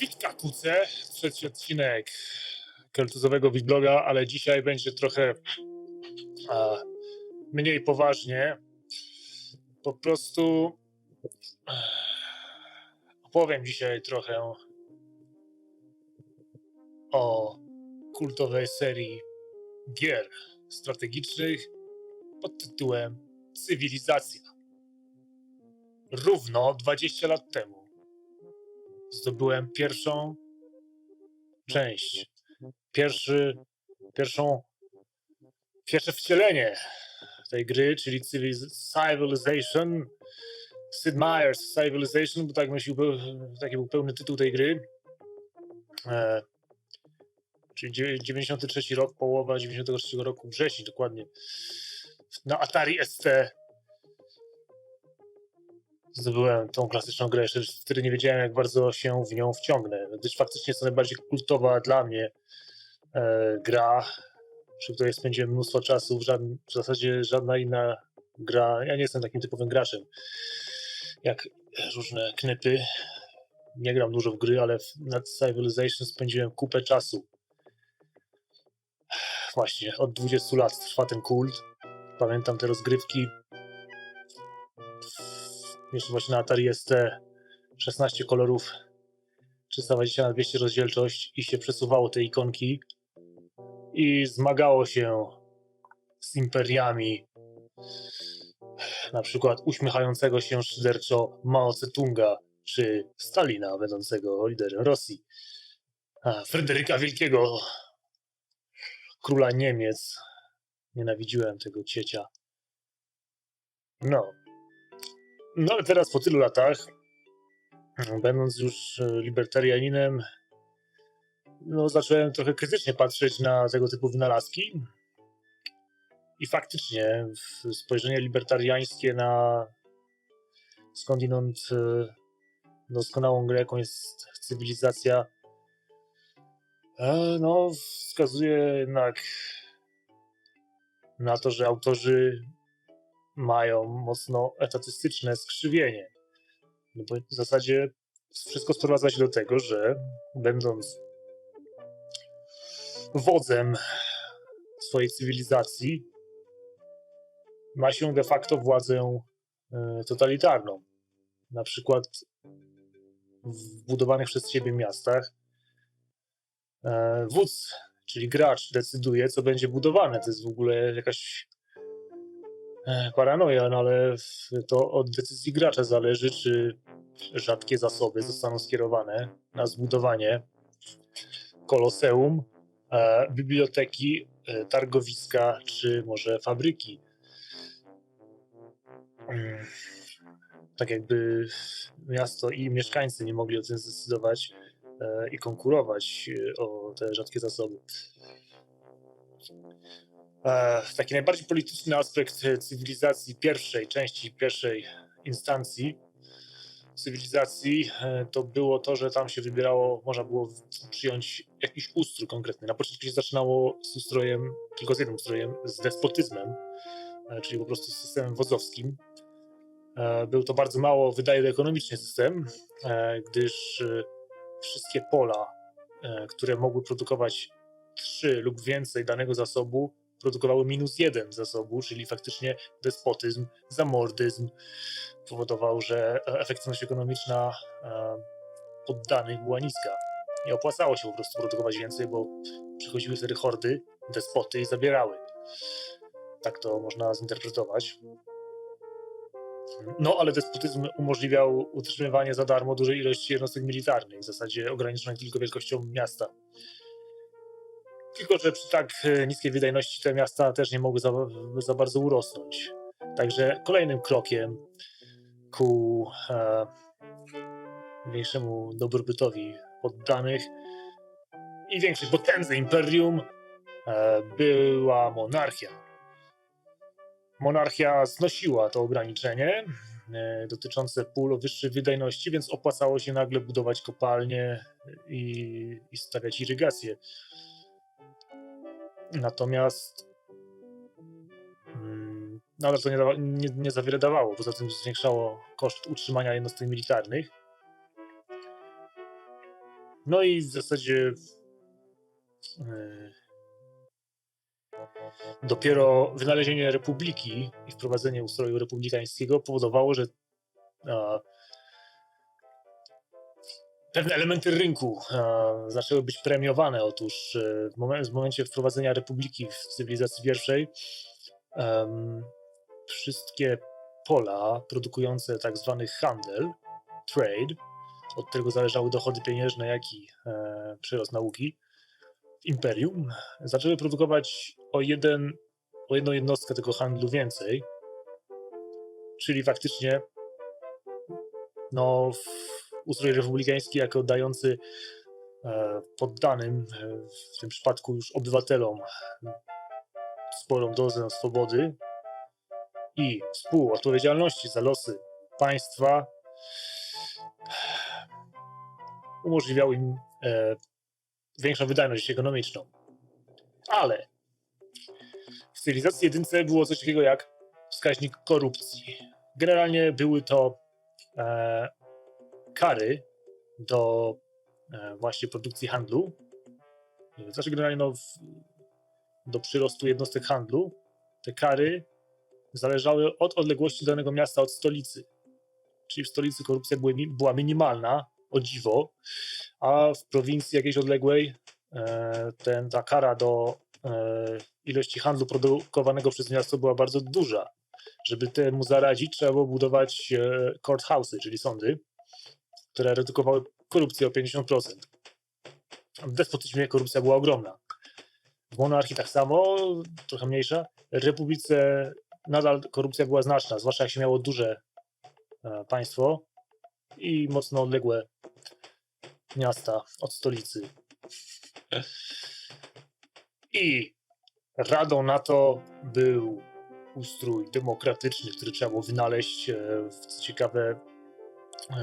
Witka Kuce, trzeci odcinek keltuzowego Wigloga, ale dzisiaj będzie trochę a, mniej poważnie. Po prostu eh, opowiem dzisiaj trochę o kultowej serii gier strategicznych pod tytułem Cywilizacja. Równo 20 lat temu zdobyłem pierwszą część, pierwszy, pierwszą, pierwsze wcielenie tej gry, czyli Civiliz- Civilization, Sid Meier's Civilization, bo tak był, taki był pełny tytuł tej gry. E, czyli dziewię- 93 rok, połowa 93 roku, wrzesień dokładnie. Na Atari ST zdobyłem tą klasyczną grę, jeszcze wtedy nie wiedziałem, jak bardzo się w nią wciągnę, gdyż faktycznie jest to najbardziej kultowa dla mnie e, gra, przy której spędziłem mnóstwo czasu, w, żadn, w zasadzie żadna inna gra, ja nie jestem takim typowym graczem, jak różne knypy, nie gram dużo w gry, ale nad Civilization spędziłem kupę czasu. Właśnie, od 20 lat trwa ten kult, pamiętam te rozgrywki, jeszcze właśnie na Atari ST 16 kolorów 320 na 200 rozdzielczość i się przesuwało te ikonki. I zmagało się z imperiami na przykład uśmiechającego się szyderczo Mao Tse-tunga czy Stalina będącego liderem Rosji Fryderyka Wielkiego króla Niemiec. Nienawidziłem tego ciecia. No no ale teraz po tylu latach, będąc już e, libertarianinem, no zacząłem trochę krytycznie patrzeć na tego typu wynalazki. I faktycznie spojrzenie libertariańskie na skądinąd e, doskonałą grę, jaką jest cywilizacja, e, no wskazuje jednak na to, że autorzy mają mocno etatystyczne skrzywienie. No bo w zasadzie wszystko sprowadza się do tego, że będąc wodzem swojej cywilizacji, ma się de facto władzę e, totalitarną. Na przykład w budowanych przez siebie miastach e, wódz, czyli gracz, decyduje, co będzie budowane. To jest w ogóle jakaś paranoja, no ale to od decyzji gracza zależy, czy rzadkie zasoby zostaną skierowane na zbudowanie koloseum, e, biblioteki, e, targowiska, czy może fabryki. Mm, Tak jakby miasto i mieszkańcy nie mogli o tym zdecydować e, i konkurować e, o te rzadkie zasoby. E, Taki najbardziej polityczny aspekt cywilizacji pierwszej części, pierwszej instancji cywilizacji e, to było to, że tam się wybierało, można było przyjąć jakiś ustrój konkretny. Na początku się zaczynało z ustrojem, tylko z jednym ustrojem, z despotyzmem, e, czyli po prostu z systemem wodzowskim. Był to bardzo mało wydaje ekonomiczny system, gdyż wszystkie pola, które mogły produkować trzy lub więcej danego zasobu, produkowały minus jeden zasobu, czyli faktycznie despotyzm, zamordyzm powodował, że e, efektywność ekonomiczna e, poddanych była niska. Nie opłacało się po prostu produkować więcej, bo przychodziły wtedy hordy, despoty i zabierały. Tak to można zinterpretować. No, ale despotyzm umożliwiał utrzymywanie za darmo dużej ilości jednostek militarnych, w zasadzie ograniczonych tylko wielkością miasta. Tylko, że przy tak e, niskiej wydajności te miasta też nie mogły za, za bardzo urosnąć. Także kolejnym krokiem ku e, większemu dobrobytowi poddanych i większej potędze imperium e, była monarchia. Monarchia znosiła to ograniczenie e, dotyczące pól o wyższej wydajności, więc opłacało się nagle budować kopalnie i, i stawiać irygację. Natomiast mm, nadal to nie, dawa, nie, nie za wiele dawało. Poza tym zwiększało koszt utrzymania jednostek militarnych. No i w zasadzie yy, dopiero wynalezienie republiki i wprowadzenie ustroju republikańskiego powodowało, że a, pewne elementy rynku zaczęły być premiowane. Otóż e, w, momen- w momencie wprowadzenia republiki w cywilizacji pierwszej wszystkie pola produkujące tak zwany handel, trade, od którego zależały dochody pieniężne, jak i e, przyrost nauki imperium, zaczęły produkować o, jeden, o jedną jednostkę tego handlu więcej. Czyli faktycznie no, ustrój republikański jako dający e, poddanym, e, w tym przypadku już obywatelom, sporą dozę swobody i współodpowiedzialności za losy państwa, umożliwiał im e, większą wydajność ekonomiczną. Ale w cywilizacji jedynce było coś takiego jak wskaźnik korupcji. Generalnie były to e, kary do e, właśnie produkcji handlu. Znaczy generalnie no, do przyrostu jednostek handlu. Te kary zależały od odległości danego miasta od stolicy. Czyli w stolicy korupcja była, mi- była minimalna, o dziwo, a w prowincji jakiejś odległej e, ten, ta kara do e, ilości handlu produkowanego przez miasto była bardzo duża. Żeby temu zaradzić, trzeba było budować e, courthouse'y, czyli sądy, które redukowały korupcję o 50%. W despotyzmie korupcja była ogromna. W monarchii tak samo, trochę mniejsza. W republice nadal korupcja była znaczna, zwłaszcza jak się miało duże e, państwo i mocno odległe miasta od stolicy. I radą na to był ustrój demokratyczny, który trzeba było wynaleźć. e, w- Co ciekawe,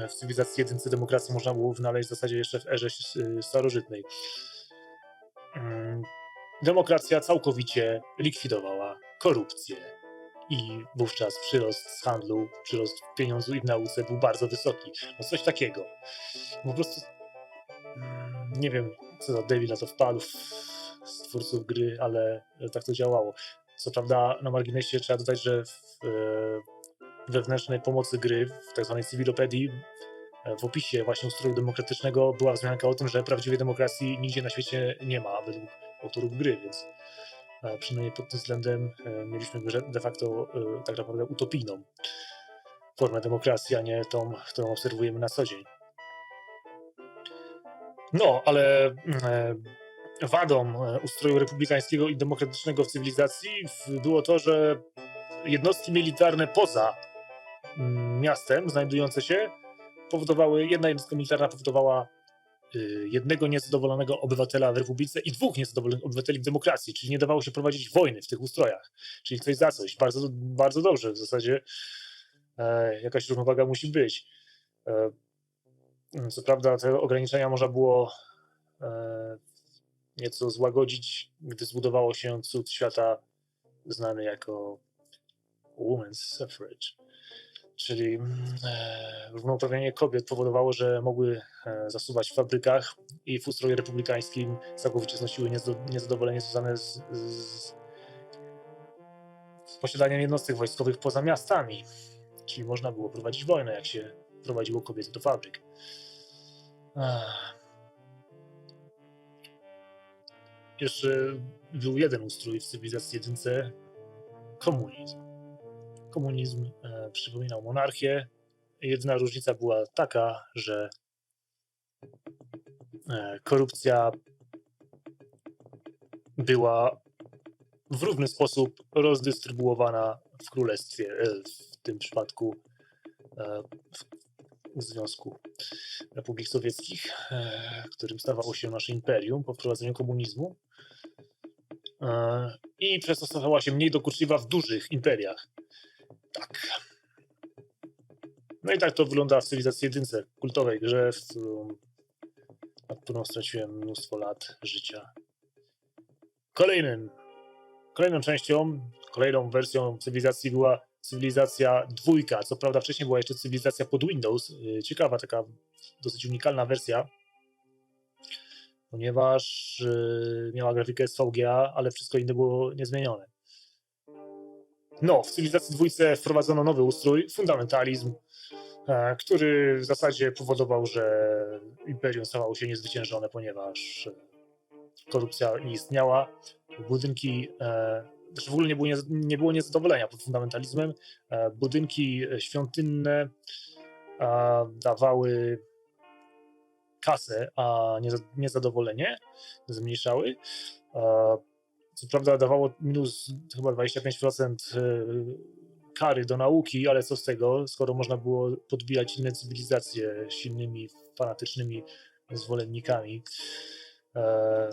w cywilizacji jedynce demokracji można było wynaleźć w zasadzie jeszcze w erze y, starożytnej. Mm, Demokracja całkowicie likwidowała korupcję i wówczas przyrost z handlu, przyrost w pieniądzu i w nauce był bardzo wysoki. No coś takiego. Po prostu mm, nie wiem, co za David na to wpadł z twórców gry, ale tak to działało. Co prawda na marginesie trzeba dodać, że w e, wewnętrznej pomocy gry, w tak zwanej cywilopedii, e, w opisie właśnie ustroju demokratycznego była wzmianka o tym, że prawdziwej demokracji nigdzie na świecie nie ma według autorów gry, więc e, przynajmniej pod tym względem e, mieliśmy de facto tak naprawdę utopijną formę demokracji, a nie tą, którą obserwujemy na co dzień. No, ale wadą ustroju republikańskiego i demokratycznego w cywilizacji było to, że jednostki militarne poza miastem znajdujące się powodowały, jedna jednostka militarna powodowała y, jednego niezadowolonego obywatela w republice i dwóch niezadowolonych obywateli w demokracji, czyli nie dawało się prowadzić wojny w tych ustrojach, czyli coś za coś. Bardzo, bardzo dobrze, w zasadzie e, jakaś równowaga musi być. E, co prawda te ograniczenia można było e, nieco złagodzić, gdy zbudowało się cud świata znany jako women's suffrage. Czyli mm, e, równouprawnienie kobiet powodowało, że mogły e, zasuwać w fabrykach i w ustroju republikańskim całkowicie znosiły niezadowolenie związane z, z posiadaniem jednostek wojskowych poza miastami. Czyli można było prowadzić wojnę, jak się prowadziło kobiety do fabryk. Jeszcze był jeden ustrój w cywilizacji jedynce komunizm. Komunizm e, przypominał monarchię. Jedyna różnica była taka, że e, korupcja była w równy sposób rozdystrybuowana w królestwie, e, w tym przypadku w Związku Republik Sowieckich, którym stawało się nasze imperium po wprowadzeniu komunizmu. I przez to się mniej dokuczliwa w dużych imperiach. Tak. No i tak to wygląda w cywilizacji jedynce, kultowej grze, w którą, nad którą straciłem mnóstwo lat życia. Kolejnym kolejną częścią, kolejną wersją cywilizacji była cywilizacja dwójka. Co prawda wcześniej była jeszcze cywilizacja pod Windows. Y, Ciekawa, taka dosyć unikalna wersja, ponieważ y, miała grafikę SVGA, ale wszystko inne było niezmienione. No, w cywilizacji dwójce wprowadzono nowy ustrój, fundamentalizm, e, który w zasadzie powodował, że imperium stawało się niezwyciężone, ponieważ korupcja nie istniała. Budynki, e, znaczy w ogóle nie było, nie, było niezadowolenia pod fundamentalizmem. E, budynki świątynne dawały kasę, a nieza- niezadowolenie zmniejszały. Co prawda dawało minus chyba 25% e, kary do nauki, ale co z tego, skoro można było podbijać inne cywilizacje silnymi, fanatycznymi zwolennikami e,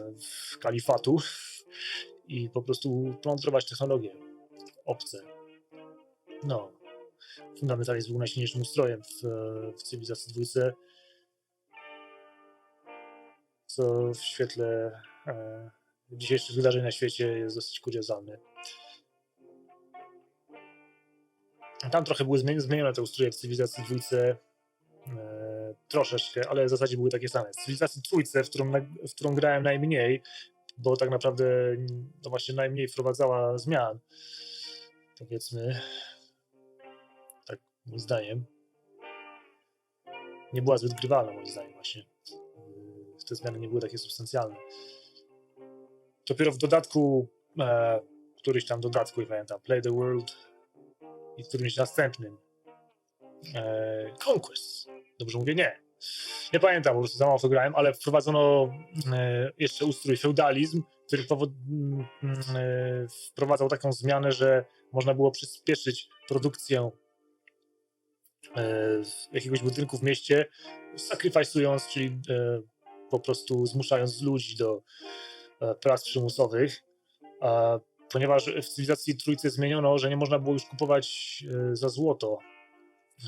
kalifatu i po prostu plądrować technologię obce. No, fundamentalizm był najsilniejszym ustrojem w, w cywilizacji dwójce, co w świetle e, dzisiejszych wydarzeń na świecie jest dosyć kuriozalne. Tam trochę były zmieni- zmienione te ustroje w cywilizacji dwójce, e, troszeczkę, ale w zasadzie były takie same. W cywilizacji trójce, w którą, w którą grałem najmniej, bo tak naprawdę no właśnie najmniej wprowadzała zmian, powiedzmy, tak moim zdaniem, nie była zbyt grywalna moim zdaniem właśnie. Yy, Te zmiany nie były takie substancjalne. Dopiero w dodatku, e, któryś tam dodatku, nie pamiętam, Play the World i którymś następnym, e, Conquest, dobrze mówię? Nie. Nie pamiętam, po prostu za mało grałem, ale wprowadzono e, jeszcze ustrój feudalizm, który powod, m, m, e, wprowadzał taką zmianę, że można było przyspieszyć produkcję e, jakiegoś budynku w mieście, sacrificując, czyli e, po prostu zmuszając ludzi do prac przymusowych. Ponieważ w cywilizacji trójcy zmieniono, że nie można było już kupować e, za złoto,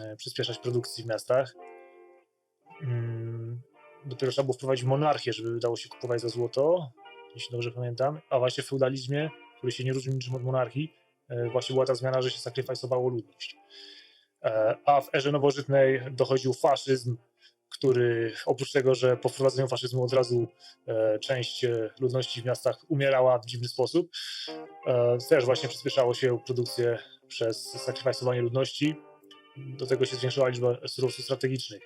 e, przyspieszać produkcji w miastach. Mm, Dopiero trzeba było wprowadzić monarchię, żeby dało się kupować za złoto, jeśli dobrze pamiętam. A właśnie w feudalizmie, który się nie różni niczym od monarchii, e, właśnie była ta zmiana, że się sakrifajsowało ludność. E, A w erze nowożytnej dochodził faszyzm, który oprócz tego, że po wprowadzeniu faszyzmu od razu e, część e, ludności w miastach umierała w dziwny sposób, e, też właśnie przyspieszało się produkcję przez sakrifajsowanie ludności. Do tego się zwiększyła liczba surowców strategicznych.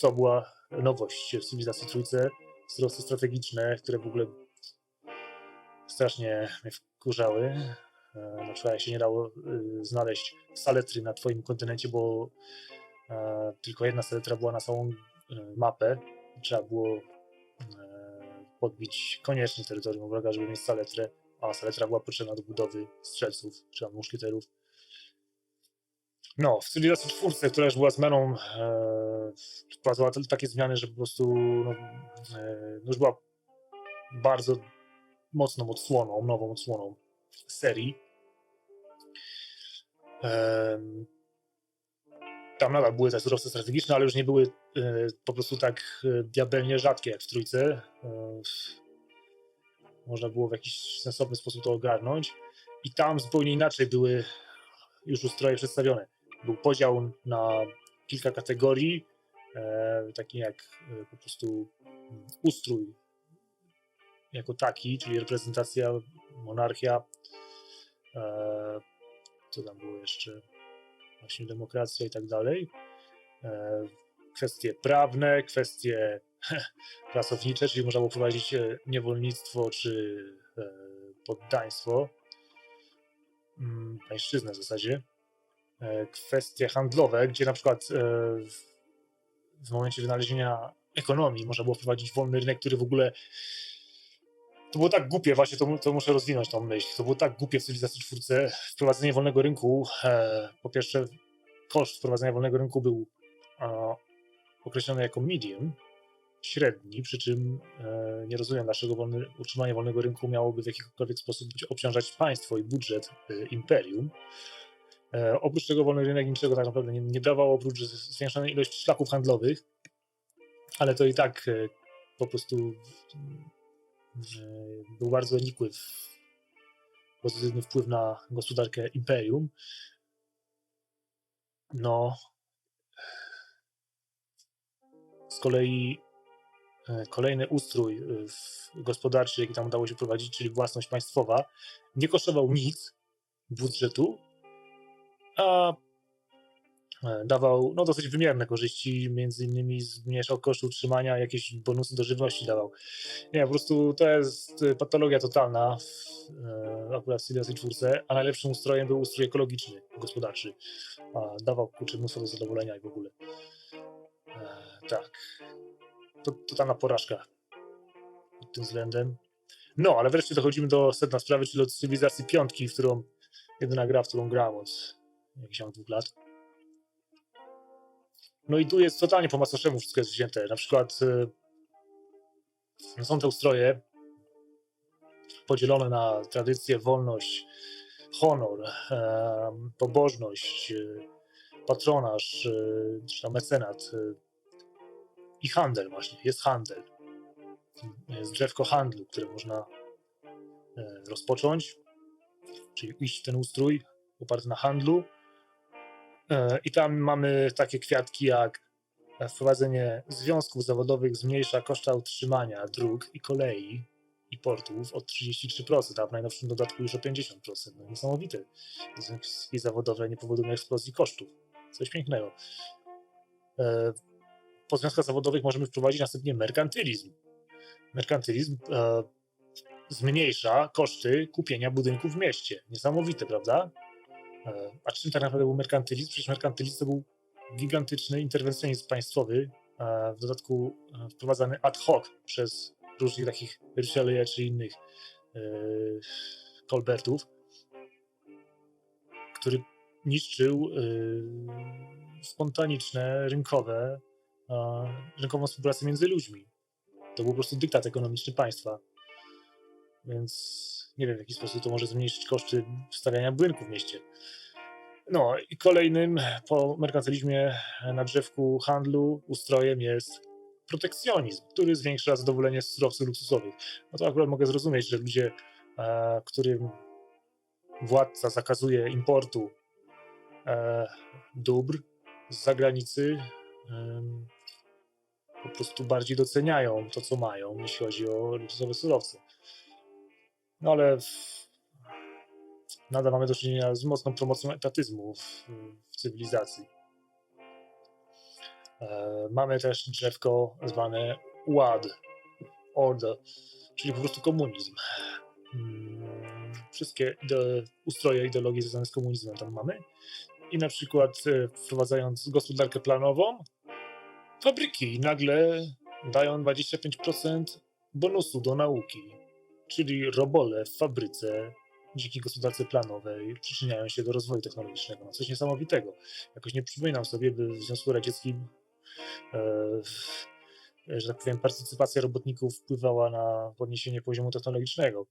To była nowość w cywilizacji trójce. Surowce strategiczne, które w ogóle strasznie mnie wkurzały. E, Na przykład jak się nie dało y, znaleźć saletry na twoim kontynencie, bo e, tylko jedna saletra była na całą e, mapę. Trzeba było e, podbić koniecznie terytorium wroga, żeby mieć saletrę, a saletra była potrzebna do budowy strzelców, czy tam muszkieterów. No, w cywilizacji czwórce, która już była zmianą, e, takie zmiany, że po prostu no, e, no już była bardzo mocną odsłoną, nową odsłoną serii. Em, tam nadal były te surowce strategiczne, ale już nie były e, po prostu tak e, diabelnie rzadkie jak w trójce. E, można było w jakiś sensowny sposób to ogarnąć. I tam zupełnie inaczej były już ustroje przedstawione. Był podział na kilka kategorii, e, taki jak po prostu mm, ustrój jako taki, czyli reprezentacja, monarchia, e, co tam było jeszcze, właśnie demokracja i tak dalej. E, kwestie prawne, kwestie pracownicze, czyli można było prowadzić e, niewolnictwo czy e, poddaństwo, mm, pańszczyznę w zasadzie. Kwestie handlowe, gdzie na przykład w momencie wynalezienia ekonomii można było wprowadzić wolny rynek, który w ogóle to było tak głupie, właśnie to, to muszę rozwinąć tą myśl. To było tak głupie w cywilizacji czwórce. Wprowadzenie wolnego rynku, e, po pierwsze, koszt wprowadzenia wolnego rynku był e, określony jako medium, średni, przy czym e, nie rozumiem, dlaczego wolny, utrzymanie wolnego rynku miałoby w jakikolwiek sposób obciążać państwo i budżet e, imperium. E, oprócz tego wolny rynek niczego tak naprawdę nie, nie dawał, oprócz zwiększonej ilości szlaków handlowych, ale to i tak e, po prostu był bardzo nikły pozytywny wpływ na gospodarkę imperium. No, z kolei e, kolejny ustrój e, gospodarczy, jaki tam udało się prowadzić, czyli własność państwowa, nie kosztował nic budżetu, a dawał no, dosyć wymierne korzyści, między innymi zmniejszał koszt utrzymania, jakieś bonusy do żywności dawał. Nie, po prostu to jest e, patologia totalna w, e, akurat w Civilizacji 4, a najlepszym ustrojem był ustrój ekologiczny, gospodarczy. A, dawał kurczę mnóstwo do zadowolenia i w ogóle. E, tak. To totalna porażka pod tym względem. No, ale wreszcie dochodzimy do sedna sprawy, czyli do cywilizacji piątki, w którą jedyna gra, w którą grałem od jakichś dwóch lat. No i tu jest totalnie po macoszemu wszystko jest wzięte. Na przykład no są te ustroje podzielone na tradycję, wolność, honor, pobożność, e, patronaż, e, czy mecenat i handel właśnie. Jest handel. Jest drzewko handlu, które można e, rozpocząć, czyli iść w ten ustrój oparty na handlu. E, I tam mamy takie kwiatki jak wprowadzenie związków zawodowych zmniejsza koszta utrzymania dróg i kolei i portów o 33%, a w najnowszym dodatku już o 50%. No niesamowite. Związki zawodowe nie powodują eksplozji kosztów. Coś pięknego. E, Po związkach zawodowych możemy wprowadzić następnie merkantylizm. Merkantylizm e, zmniejsza koszty kupienia budynku w mieście. Niesamowite, prawda? E, A czym tak naprawdę był merkantylizm? Przecież merkantylizm to był gigantyczny interwencjonizm państwowy, e, w dodatku e, wprowadzany ad hoc przez różnych takich Richelieu czy innych Colbertów, który niszczył spontaniczne, rynkowe, rynkową współpracę między ludźmi. To był po prostu dyktat ekonomiczny państwa. Więc nie wiem, w jaki sposób to może zmniejszyć koszty wstawiania budynku w mieście. No i kolejnym po merkantylizmie na drzewku handlu ustrojem jest protekcjonizm, który zwiększa zadowolenie z surowców luksusowych. No to akurat mogę zrozumieć, że ludzie, e, którym władca zakazuje importu e, dóbr z zagranicy, em, po prostu bardziej doceniają to, co mają, jeśli chodzi o luksusowe surowce. No ale nadal mamy do czynienia z mocną promocją etatyzmu w, w cywilizacji. E, mamy też drzewko zwane ład, order, czyli po prostu komunizm. Mm, Wszystkie ide- ustroje, ideologie związane z komunizmem tam mamy. I na przykład e, wprowadzając gospodarkę planową, fabryki nagle dają 25% bonusu do nauki, czyli robole w fabryce dzięki gospodarce planowej przyczyniają się do rozwoju technologicznego. No coś niesamowitego. Jakoś nie przypominam sobie, by w Związku Radzieckim, e, że tak powiem, partycypacja robotników wpływała na podniesienie poziomu technologicznego.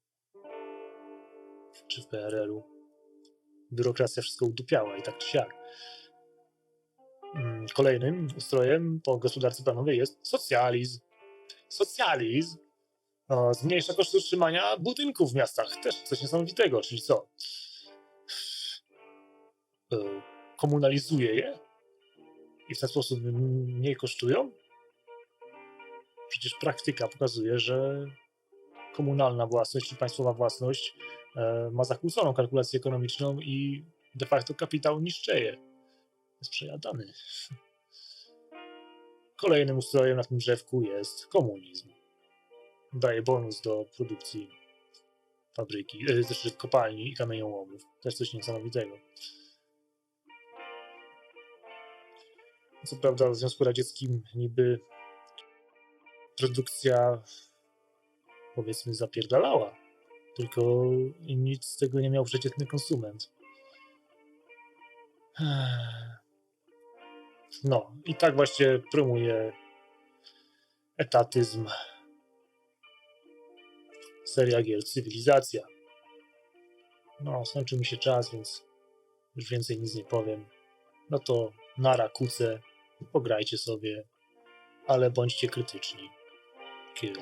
Czy w PRL-u. Biurokracja wszystko udupiała i tak czy siak. Mm, Kolejnym ustrojem po gospodarce planowej jest socjalizm. Socjalizm zmniejsza koszty utrzymania budynków w miastach. Też coś niesamowitego, czyli co? E, Komunalizuje je i w ten sposób mniej kosztują? Przecież praktyka pokazuje, że komunalna własność i państwowa własność e, ma zakłóconą kalkulację ekonomiczną i de facto kapitał niszczeje. Jest przejadany. Kolejnym ustrojem na tym drzewku jest komunizm. Daje bonus do produkcji fabryki, e, znaczy kopalni i kamieniołomów. Też coś niesamowitego. Co prawda w Związku Radzieckim niby produkcja powiedzmy zapierdalała, tylko nic z tego nie miał przeciętny konsument. No i tak właśnie promuje etatyzm seria gier Cywilizacja. No, skończył mi się czas, więc już więcej nic nie powiem. No to nara kuce, pograjcie sobie, ale bądźcie krytyczni. Kill.